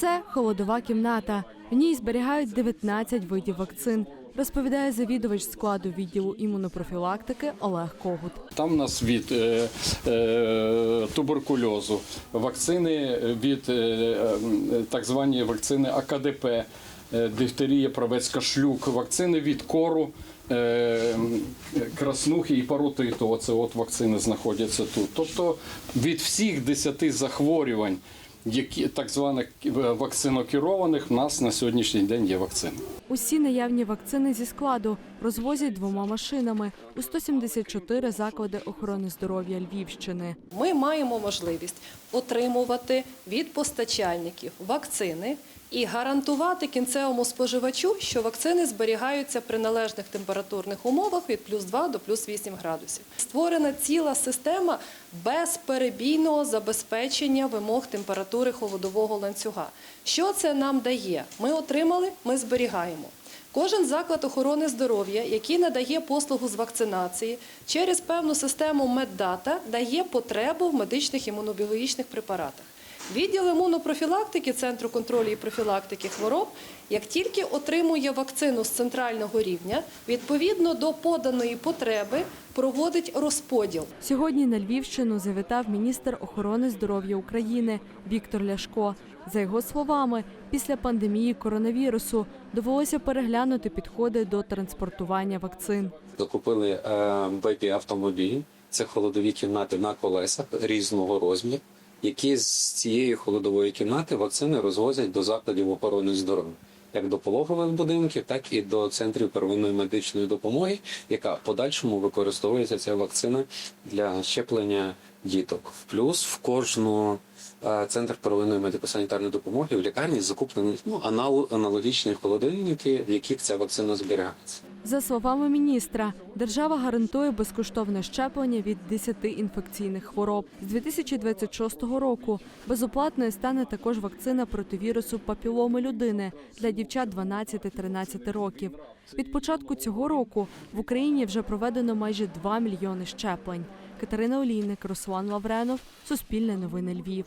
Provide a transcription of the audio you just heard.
Це холодова кімната. В ній зберігають 19 видів вакцин. Розповідає завідувач складу відділу імунопрофілактики Олег Когут. Там у нас від е, е, туберкульозу, вакцини від е, е, так звані вакцини АКДП, е, дифтерія, правець кашлюк, вакцини від кору, е, краснухи і паротиту. Оце от вакцини знаходяться тут. Тобто від всіх 10 захворювань, які так званих вакцинокерованих, в нас на сьогоднішній день є вакцини. Усі наявні вакцини зі складу розвозять двома машинами у 174 заклади охорони здоров'я Львівщини. Ми маємо можливість отримувати від постачальників вакцини і гарантувати кінцевому споживачу, що вакцини зберігаються при належних температурних умовах від плюс 2 до плюс 8 градусів. Створена ціла система безперебійного забезпечення вимог температури холодового ланцюга. Що це нам дає? Ми отримали, ми зберігаємо. Кожен заклад охорони здоров'я, який надає послугу з вакцинації, через певну систему меддата дає потребу в медичних імунобіологічних препаратах. Відділ імунопрофілактики Центру контролю і профілактики хвороб, як тільки отримує вакцину з центрального рівня, відповідно до поданої потреби проводить розподіл. Сьогодні на Львівщину завітав міністр охорони здоров'я України Віктор Ляшко. За його словами, після пандемії коронавірусу довелося переглянути підходи до транспортування вакцин. Закупили е, бепі автомобілі. Це холодові кімнати на колесах різного розміру, які з цієї холодової кімнати вакцини розвозять до закладів охорони здоров'я. Як до пологових будинків, так і до центрів первинної медичної допомоги, яка в подальшому використовується ця вакцина для щеплення діток. Плюс в кожну е, центр первинної медико-санітарної допомоги в лікарні закуплені ну, анал- аналогічні холодильники, в яких ця вакцина зберігається. За словами міністра, держава гарантує безкоштовне щеплення від 10 інфекційних хвороб. З 2026 року безоплатною стане також вакцина проти вірусу папіломи людини для дівчат 12-13 років. Від початку цього року в Україні вже проведено майже 2 мільйони щеплень. Катерина Олійник, Руслан Лавренов, Суспільне новини Львів.